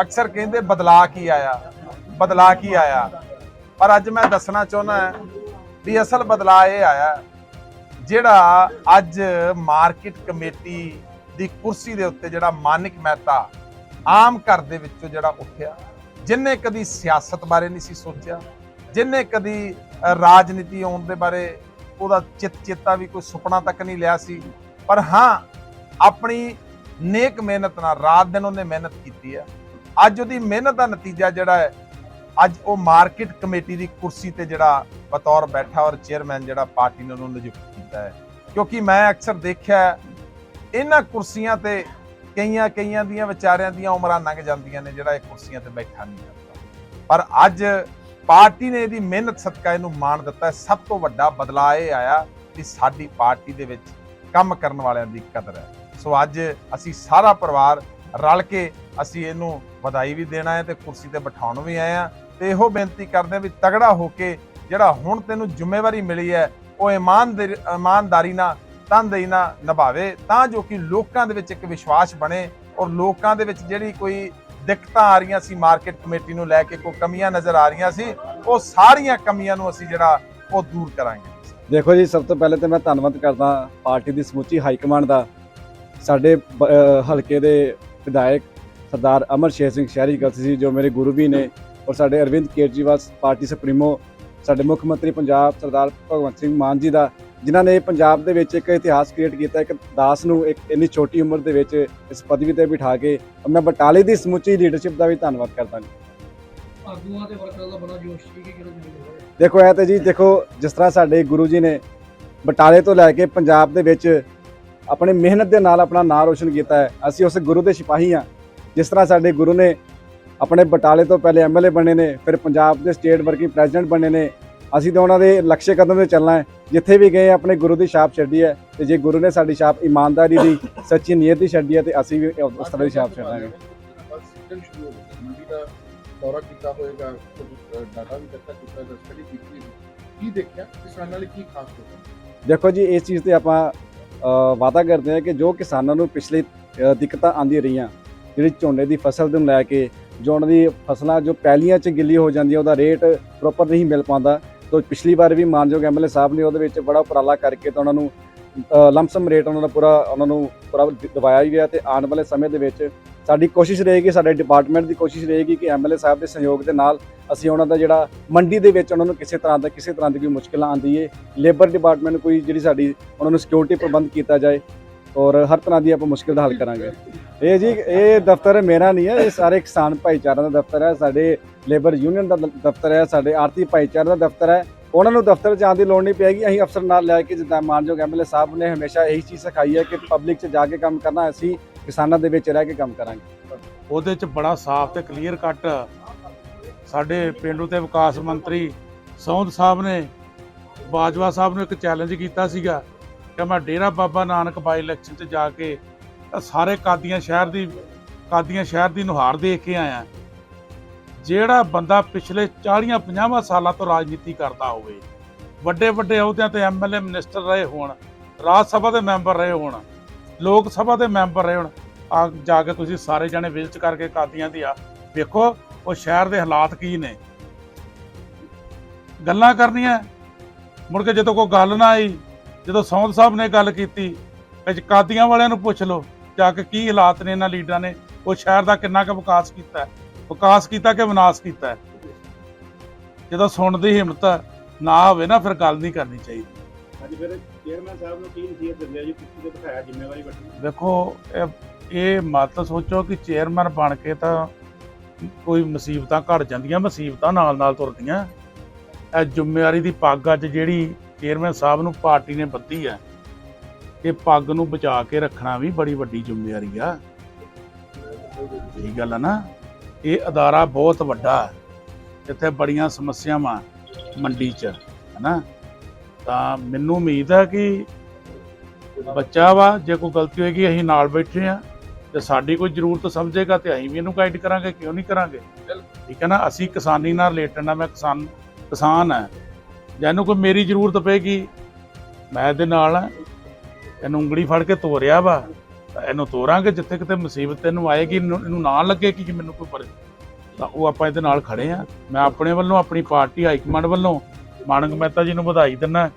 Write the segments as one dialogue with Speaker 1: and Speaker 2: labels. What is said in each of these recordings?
Speaker 1: ਅਕਸਰ ਕਹਿੰਦੇ ਬਦਲਾ ਕੀ ਆਇਆ? ਬਦਲਾ ਕੀ ਆਇਆ? ਪਰ ਅੱਜ ਮੈਂ ਦੱਸਣਾ ਚਾਹੁੰਦਾ ਵੀ ਅਸਲ ਬਦਲਾ ਇਹ ਆਇਆ ਜਿਹੜਾ ਅੱਜ ਮਾਰਕੀਟ ਕਮੇਟੀ ਦੀ ਕੁਰਸੀ ਦੇ ਉੱਤੇ ਜਿਹੜਾ ਮਾਨਿਕ ਮਹਿਤਾ ਆਮ ਘਰ ਦੇ ਵਿੱਚੋਂ ਜਿਹੜਾ ਉੱਠਿਆ ਜਿਨਨੇ ਕਦੀ ਸਿਆਸਤ ਬਾਰੇ ਨਹੀਂ ਸੀ ਸੋਚਿਆ ਜਿਨਨੇ ਕਦੀ ਰਾਜਨੀਤੀ ਆਉਣ ਦੇ ਬਾਰੇ ਉਹਦਾ ਚਿੱਤ ਚੇਤਾ ਵੀ ਕੋਈ ਸੁਪਨਾ ਤੱਕ ਨਹੀਂ ਲਿਆ ਸੀ। ਪਰ ਹਾਂ, ਆਪਣੀ ਨੇਕ ਮਿਹਨਤ ਨਾਲ ਰਾਤ ਦਿਨ ਉਹਨੇ ਮਿਹਨਤ ਕੀਤੀ ਹੈ। ਅੱਜ ਉਹਦੀ ਮਿਹਨਤ ਦਾ ਨਤੀਜਾ ਜਿਹੜਾ ਹੈ, ਅੱਜ ਉਹ ਮਾਰਕੀਟ ਕਮੇਟੀ ਦੀ ਕੁਰਸੀ ਤੇ ਜਿਹੜਾ ਬਤੌਰ ਬੈਠਾ ਔਰ ਚੇਅਰਮੈਨ ਜਿਹੜਾ ਪਾਰਟੀ ਨੇ ਉਹਨੂੰ ਨਿਯੁਕਤ ਕੀਤਾ ਹੈ। ਕਿਉਂਕਿ ਮੈਂ ਅਕਸਰ ਦੇਖਿਆ ਇਹਨਾਂ ਕੁਰਸੀਆਂ ਤੇ ਕਈਆਂ ਕਈਆਂ ਦੀਆਂ ਵਿਚਾਰਿਆਂ ਦੀਆਂ ਉਮਰਾਂ ਲੰਘ ਜਾਂਦੀਆਂ ਨੇ ਜਿਹੜਾ ਇਹ ਕੁਰਸੀਆਂ ਤੇ ਬੈਠਾ ਨਹੀਂ ਜਾਂਦਾ। ਪਰ ਅੱਜ ਪਾਰਟੀ ਨੇ ਇਹਦੀ ਮਿਹਨਤ ਸਦਕਾ ਇਹਨੂੰ ਮਾਣ ਦਿੱਤਾ ਸਭ ਤੋਂ ਵੱਡਾ ਬਦਲਾਅ ਇਹ ਆਇਆ ਕਿ ਸਾਡੀ ਪਾਰਟੀ ਦੇ ਵਿੱਚ ਕੰਮ ਕਰਨ ਵਾਲਿਆਂ ਦੀ ਕਦਰ ਹੈ। ਸੋ ਅੱਜ ਅਸੀਂ ਸਾਰਾ ਪਰਿਵਾਰ ਰਲ ਕੇ ਅਸੀਂ ਇਹਨੂੰ ਵਧਾਈ ਵੀ ਦੇਣਾ ਹੈ ਤੇ ਕੁਰਸੀ ਤੇ ਬਿਠਾਉਣ ਵੀ ਆਏ ਆ ਤੇ ਇਹੋ ਬੇਨਤੀ ਕਰਦੇ ਆ ਵੀ ਤਗੜਾ ਹੋ ਕੇ ਜਿਹੜਾ ਹੁਣ ਤੈਨੂੰ ਜ਼ਿੰਮੇਵਾਰੀ ਮਿਲੀ ਹੈ, ਉਹ ਇਮਾਨਦਾਰੀ ਇਮਾਨਦਾਰੀ ਨਾਲ ਤਨਦੇਹੀ ਨਾਲ ਨਿਭਾਵੇ, ਤਾਂ ਜੋ ਕਿ ਲੋਕਾਂ ਦੇ ਵਿੱਚ ਇੱਕ ਵਿਸ਼ਵਾਸ ਬਣੇ ਔਰ ਲੋਕਾਂ ਦੇ ਵਿੱਚ ਜਿਹੜੀ ਕੋਈ ਦਿੱਕਤਾਂ ਆ ਰਹੀਆਂ ਸੀ ਮਾਰਕੀਟ ਕਮੇਟੀ ਨੂੰ ਲੈ ਕੇ, ਕੋਈ ਕਮੀਆਂ ਨਜ਼ਰ ਆ ਰਹੀਆਂ ਸੀ, ਉਹ ਸਾਰੀਆਂ ਕਮੀਆਂ ਨੂੰ ਅਸੀਂ ਜਿਹੜਾ ਉਹ ਦੂਰ ਕਰਾਂਗੇ।
Speaker 2: ਦੇਖੋ ਜੀ, ਸਭ ਤੋਂ ਪਹਿਲੇ ਤੇ ਮੈਂ ਧੰਨਵਾਦ ਕਰਦਾ ਪਾਰਟੀ ਦੀ ਸਮੁੱਚੀ ਹਾਈ ਕਮਾਂਡ ਦਾ। ਸਾਡੇ ਹਲਕੇ ਦੇ ਵਿਧਾਇਕ ਸਰਦਾਰ ਅਮਰ ਸ਼ੇਰ ਸਿੰਘ ਸ਼ਹਿਰੀ ਕਲਸੀ ਜੀ ਜੋ ਮੇਰੇ ਗੁਰੂ ਵੀ ਨੇ ਔਰ ਸਾਡੇ ਅਰਵਿੰਦ ਕੇਜਰੀਵਾਲ ਪਾਰਟੀ ਸੁਪਰੀਮੋ ਸਾਡੇ ਮੁੱਖ ਮੰਤਰੀ ਪੰਜਾਬ ਸਰਦਾਰ ਭਗਵੰਤ ਸਿੰਘ ਮਾਨ ਜੀ ਦਾ ਜਿਨ੍ਹਾਂ ਨੇ ਪੰਜਾਬ ਦੇ ਵਿੱਚ ਇੱਕ ਇਤਿਹਾਸ ਕ੍ਰੀਏਟ ਕੀਤਾ ਇੱਕ ਦਾਸ ਨੂੰ ਇੱਕ ਇੰਨੀ ਛੋਟੀ ਉਮਰ ਦੇ ਵਿੱਚ ਇਸ ਪਦਵੀ ਤੇ ਬਿਠਾ ਕੇ ਮੈਂ ਬਟਾਲੇ ਦੀ ਸਮੁੱਚੀ ਲੀਡਰਸ਼ਿਪ ਦਾ ਵੀ ਧੰਨਵਾਦ ਕਰਦਾ ਜੀ।
Speaker 3: ਆਗੂਆਂ ਤੇ ਵਰਕਰਾਂ ਦਾ ਬੜਾ ਜੋਸ਼ ਸੀ ਕਿ ਕਿਹੜਾ ਜਿਵੇਂ
Speaker 2: ਦੇਖੋ ਇਹ ਤੇ ਜੀ ਦੇਖੋ ਜਿਸ ਤਰ੍ਹਾਂ ਸਾਡੇ ਗੁਰੂ ਜੀ ਨੇ ਬਟਾਲੇ ਤੋਂ ਲੈ ਕੇ ਪੰਜਾਬ ਦੇ ਵਿੱਚ ਆਪਣੀ ਮਿਹਨਤ ਦੇ ਨਾਲ ਆਪਣਾ ਨਾਂ ਰੋਸ਼ਨ ਕੀਤਾ ਹੈ ਅਸੀਂ ਉਸ ਗੁਰੂ ਦੇ ਸਿਪਾਹੀ ਹਾਂ। ਜਿਸ ਤਰ੍ਹਾਂ ਸਾਡੇ ਗੁਰੂ ਨੇ ਆਪਣੇ ਬਟਾਲੇ ਤੋਂ ਪਹਿਲੇ ਐਮਐਲਏ ਬਣੇ ਨੇ ਫਿਰ ਪੰਜਾਬ ਦੇ ਸਟੇਟ ਵਰਕਿੰਗ ਪ੍ਰੈਜ਼ੀਡੈਂਟ ਬਣੇ ਨੇ ਅਸੀਂ ਤਾਂ ਉਹਨਾਂ ਦੇ ਲਕਸ਼ੇ ਕਦਮ ਤੇ ਚੱਲਣਾ ਹੈ। ਜਿੱਥੇ ਵੀ ਗਏ ਆਪਣੇ ਗੁਰੂ ਦੀ ਛਾਪ ਛੱਡੀ ਹੈ ਤੇ ਜੇ ਗੁਰੂ ਨੇ ਸਾਡੀ ਛਾਪ ਇਮਾਨਦਾਰੀ ਦੀ ਸੱਚੀ ਨੀਅਤ ਦੀ ਛੱਡੀ ਹੈ ਤੇ ਅਸੀਂ ਵੀ ਉਸ ਤਰ੍ਹਾਂ ਦੀ ਛਾਪ ਛੱਡਾਂਗੇ।
Speaker 4: ਬਸ ਸੀਜ਼ਨ ਸ਼ੁਰੂ ਹੋ ਗਿਆ ਮੰਡੀ ਦਾ ਦੌਰਾ ਕੀਤਾ ਹੋਏਗਾ ਕੁਝ ਡਾਟਾ ਵੀ ਇਕੱਠਾ ਕੀਤਾ ਹੈ ਸਟੱਡੀ ਕੀਤੀ ਹੈ ਕੀ ਦੇਖਿਆ? ਕਿਸਾਨਾਂ ਲਈ ਕੀ ਖਾਸ ਹੋਗਾ
Speaker 2: ਦੇਖੋ ਜੀ ਇਸ ਚੀਜ਼ ਤੇ ਆਪਾਂ ਵਾਅਦਾ ਕਰਦੇ ਹਾਂ ਕਿ ਜੋ ਕਿਸਾਨਾਂ ਨੂੰ ਪਿਛਲੀ ਦਿੱਕਤਾਂ ਆਂਦੀਆਂ ਰਹੀਆਂ ਜਿਹੜੀ ਝੋਨੇ ਦੀ ਫਸਲ ਨੂੰ ਲੈ ਕੇ, ਜੋ ਉਹਨਾਂ ਦੀ ਫਸਲਾਂ ਜੋ ਪਹਿਲੀਆਂ 'ਚ ਗਿੱਲੀ ਹੋ ਜਾਂਦੀਆਂ ਉਹਦਾ ਰੇਟ ਪ੍ਰੋਪਰ ਨਹੀਂ ਮਿਲ ਪਾਉਂਦਾ। ਤੋਂ ਪਿਛਲੀ ਵਾਰ ਵੀ ਮਾਨਯੋਗ ਐਮਐਲਏ ਸਾਹਿਬ ਨੇ ਉਹਦੇ ਵਿੱਚ ਬੜਾ ਉਪਰਾਲਾ ਕਰਕੇ ਤਾਂ ਉਹਨਾਂ ਨੂੰ ਲੰਮਸਮ ਰੇਟ ਉਹਨਾਂ ਦਾ ਪੂਰਾ, ਉਹਨਾਂ ਨੂੰ ਪੂਰਾ ਦ- ਦਵਾਇਆ ਗਿਆ ਤੇ ਆਉਣ ਵਾਲੇ ਸਮੇਂ ਦੇ ਵਿੱਚ ਸਾਡੀ ਕੋਸ਼ਿਸ਼ ਰਹੇਗੀ, ਸਾਡੇ ਡਿਪਾਰਟਮੈਂਟ ਦੀ ਕੋਸ਼ਿਸ਼ ਰਹੇਗੀ ਕਿ ਐਮਐਲਏ ਸਾਹਿਬ ਦੇ ਸਹਿਯੋਗ ਦੇ ਨਾਲ ਅਸੀਂ ਉਹਨਾਂ ਦਾ ਜਿਹੜਾ ਮੰਡੀ ਦੇ ਵਿੱਚ ਉਹਨਾਂ ਨੂੰ ਕਿਸੇ ਤਰ੍ਹਾਂ ਦਾ, ਕਿਸੇ ਤਰ੍ਹਾਂ ਦੀ ਕੋਈ ਮੁਸ਼ਕਿਲ ਆਂਦੀ ਏ ਲੇਬਰ ਡਿਪਾਰਟਮੈਂਟ ਕੋਈ ਜਿਹੜੀ ਸਾਡੀ, ਉਹਨਾਂ ਨੂੰ ਸਿਕਿਉਰਿਟੀ ਪ੍ਰਬੰਧ ਕੀਤਾ ਜਾਏ ਔਰ ਹਰ ਤਰ੍ਹਾਂ ਦੀ ਆਪਾਂ ਮੁਸ਼ਕਿਲ ਦਾ ਹੱਲ ਕਰਾਂਗੇ। ਇਹ ਜੀ, ਇਹ ਦਫ਼ਤਰ ਮੇਰਾ ਨਹੀਂ ਹੈ, ਇਹ ਸਾਰੇ ਕਿਸਾਨ ਭਾਈਚਾਰਾ ਦਾ ਦਫ਼ਤਰ ਹੈ, ਸਾਡੇ ਲੇਬਰ ਯੂਨੀਅਨ ਦਾ ਦਫ਼ਤਰ ਹੈ, ਸਾਡੇ ਆਰਤੀ ਭਾਈਚਾਰੇ ਦਾ ਦਫ਼ਤਰ ਹੈ। ਉਹਨਾਂ ਨੂੰ ਦਫ਼ਤਰ ਜਾਣ ਦੀ ਲੋੜ ਨਹੀਂ ਪਏਗੀ, ਅਸੀਂ ਅਫਸਰ ਨਾਲ ਲੈ ਕੇ ਜਿੱਦਾਂ ਮਾਨਯੋਗ ਐਮਐਲਏ ਸਾਹਿਬ ਨੇ ਹਮੇਸ਼ਾ ਇਹੀ ਚੀਜ਼ ਸਿਖਾਈ ਹੈ ਕਿ ਪਬਲਿਕ 'ਚ ਜਾ ਕੇ ਕੰਮ ਕਰਨਾ, ਅਸੀਂ ਕਿਸਾਨਾਂ ਦੇ ਵਿੱਚ ਰਹਿ ਕੇ ਕੰਮ ਕਰਾਂਗੇ।
Speaker 5: ਉਹਦੇ ਚ ਬੜਾ ਸਾਫ਼ ਤੇ ਕਲੀਅਰ ਕੱਟ ਸਾਡੇ ਪਿੰਡੂ ਤੇ ਵਿਕਾਸ ਮੰਤਰੀ ਸੌਂਦ ਸਾਹਿਬ ਨੇ, ਬਾਜਵਾ ਸਾਹਿਬ ਨੂੰ ਇੱਕ ਚੈਲੰਜ ਕੀਤਾ ਸੀਗਾ ਕਿ ਮੈਂ ਡੇਰਾ ਬਾਬਾ ਨਾਨਕ ਬਾਈ ਇਲੈਕਸ਼ਨ 'ਚ ਜਾ ਕੇ ਸਾਰੇ ਕਾਦੀਆਂ ਸ਼ਹਿਰ ਦੀ, ਕਾਦੀਆਂ ਸ਼ਹਿਰ ਦੀ ਨੁਹਾਰ ਦੇਖ ਕੇ ਆਇਆ। ਜਿਹੜਾ ਬੰਦਾ ਪਿਛਲੇ 40 50 ਸਾਲਾਂ ਤੋਂ ਰਾਜਨੀਤੀ ਕਰਦਾ ਹੋਵੇ, ਵੱਡੇ ਵੱਡੇ ਅਹੁਦਿਆਂ ਤੇ ਐਮਐਲਏ ਮਿਨਿਸਟਰ ਰਹੇ ਹੋਣ, ਰਾਜ ਸਭਾ ਦੇ ਮੈਂਬਰ ਰਹੇ ਹੋਣ, ਲੋਕ ਸਭਾ ਦੇ ਮੈਂਬਰ ਰਹੇ ਹੋਣ, ਆ ਜਾ ਕੇ ਤੁਸੀਂ ਸਾਰੇ ਜਣੇ ਵਿਜ਼ਿਟ ਕਰਕੇ ਕਾਦੀਆਂ ਦੀ ਆ, ਵੇਖੋ ਉਹ ਸ਼ਹਿਰ ਦੇ ਹਾਲਾਤ ਕੀ ਨੇ। ਗੱਲਾਂ ਕਰਨੀਆਂ। ਮੁੜ ਕੇ ਜਦੋਂ ਕੋਈ ਗੱਲ ਨਾ ਆਈ ਜਦੋਂ ਸੌਂਦ ਸਾਹਿਬ ਨੇ ਗੱਲ ਕੀਤੀ ਵਿੱਚ ਕਾਦੀਆਂ ਵਾਲਿਆਂ ਨੂੰ ਪੁੱਛ ਲਓ ਜਾ ਕੇ ਕੀ ਹਾਲਾਤ ਨੇ ਇਹਨਾਂ ਲੀਡਰਾਂ ਨੇ ਉਹ ਸ਼ਹਿਰ ਦਾ ਕਿੰਨਾ ਕੁ ਵਿਕਾਸ ਕੀਤਾ ਵਿਕਾਸ ਕੀਤਾ ਕਿ ਵਿਨਾਸ਼ ਕੀਤਾ ਜਦੋਂ ਸੁਣਨ ਦੀ ਹਿੰਮਤ ਨਾ ਹੋਵੇ ਨਾ ਫਿਰ ਗੱਲ ਨਹੀਂ ਕਰਨੀ ਚਾਹੀਦੀ।
Speaker 6: ਅੱਜ ਫਿਰ ਚੇਅਰਮੈਨ ਸਾਹਿਬ ਨੂੰ ਕੀ ਨਸੀਹਤ ਦਿੰਦੇ ਜੀ? ਕੁਰਸੀ ਤੇ ਬਿਠਾਇਆ ਜ਼ਿੰਮੇਵਾਰੀ ਵੱਡੀ।
Speaker 5: ਦੇਖੋ ਇਹ ਇਹ ਮਤ ਸੋਚੋ ਕਿ ਚੇਅਰਮੈਨ ਬਣ ਕੇ ਤਾਂ ਕੋਈ ਮੁਸੀਬਤਾਂ ਘਟ ਜਾਂਦੀਆਂ ਮੁਸੀਬਤਾਂ ਨਾਲ ਨਾਲ ਤੁਰਦੀਆਂ। ਇਹ ਜ਼ਿੰਮੇਵਾਰੀ ਦੀ ਪੱਗ ਅੱਜ ਜਿਹੜੀ ਚੇਅਰਮੈਨ ਸਾਹਿਬ ਨੂੰ ਪਾਰਟੀ ਨੇ ਬੱਧੀ ਹੈ ਇਹ ਪੱਗ ਨੂੰ ਬਚਾ ਕੇ ਰੱਖਣਾ ਵੀ ਬੜੀ ਵੱਡੀ ਜ਼ਿੰਮੇਵਾਰੀ ਆ। ਇਹ ਗੱਲ ਆ ਨਾ? ਇਹ ਅਦਾਰਾ ਬਹੁਤ ਵੱਡਾ ਹੈ। ਇੱਥੇ ਬੜੀਆਂ ਸਮੱਸਿਆਵਾਂ ਮੰਡੀ 'ਚ ਹਨਾ? ਤਾਂ ਮੈਨੂੰ ਉਮੀਦ ਹੈ ਕਿ ਬੱਚਾ ਵਾ ਜੇ ਕੋਈ ਗਲਤੀ ਹੋਏਗੀ ਅਸੀਂ ਨਾਲ ਬੈਠੇ ਆ ਤੇ ਸਾਡੀ ਕੋਈ ਜ਼ਰੂਰਤ ਸਮਝੇਗਾ ਤੇ ਅਸੀਂ ਵੀ ਇਹਨੂੰ ਗਾਈਡ ਕਰਾਂਗੇ ਕਿਉਂ ਨਹੀਂ ਕਰਾਂਗੇ? ਠੀਕ ਹੈ ਨਾ? ਅਸੀਂ ਕਿਸਾਨੀ ਨਾਲ ਰਿਲੇਟਡ ਆ ਮੈਂ ਕਿਸਾਨ ਕਿਸਾਨ ਆ ਜਿਹਨੂੰ ਕੋਈ ਮੇਰੀ ਜ਼ਰੂਰਤ ਪਏਗੀ, ਮੈਂ ਇਹਦੇ ਨਾਲ ਆ। ਇਹਨੂੰ ਉਂਗਲੀ ਫੜ ਕੇ ਤੋਰਿਆ ਵਾ, ਤਾਂ ਇਹਨੂੰ ਤੋਰਾਂਗੇ ਜਿੱਥੇ ਕਿਤੇ ਮੁਸੀਬਤ ਇਹਨੂੰ ਆਏਗੀ, ਇਹਨੂੰ ਇਹਨੂੰ ਨਾ ਲੱਗੇ ਕਿ ਮੈਨੂੰ ਕੋਈ ਪਰ। ਤਾਂ ਉਹ ਆਪਾਂ ਇਹਦੇ ਨਾਲ ਖੜੇ ਆ। ਮੈਂ ਆਪਣੇ ਵੱਲੋਂ, ਆਪਣੀ ਪਾਰਟੀ ਹਾਈ ਕਮਾਂਡ ਵੱਲੋਂ ਮਾਨਕ ਮਹਿਤਾ ਜੀ ਨੂੰ ਵਧਾਈ ਦਿੰਦਾ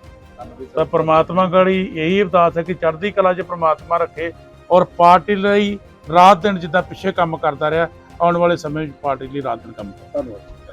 Speaker 5: ਤਾਂ ਪ੍ਰਮਾਤਮਾ ਗੜੀ ਇਹੀ ਅਰਦਾਸ ਹੈ ਕਿ ਚੜ੍ਹਦੀ ਕਲਾ 'ਚ ਪ੍ਰਮਾਤਮਾ ਰੱਖੇ ਔਰ ਪਾਰਟੀ ਲਈ ਰਾਤ ਦਿਨ ਜਿੱਦਾਂ ਪਿੱਛੇ ਕੰਮ ਕਰਦਾ ਰਿਹਾ, ਆਉਣ ਵਾਲੇ ਸਮੇਂ ਵਿੱਚ ਪਾਰਟੀ ਲਈ ਰਾਤ ਦਿਨ ਕੰਮ ਕਰੇ।
Speaker 2: ਧੰਨਵਾਦ।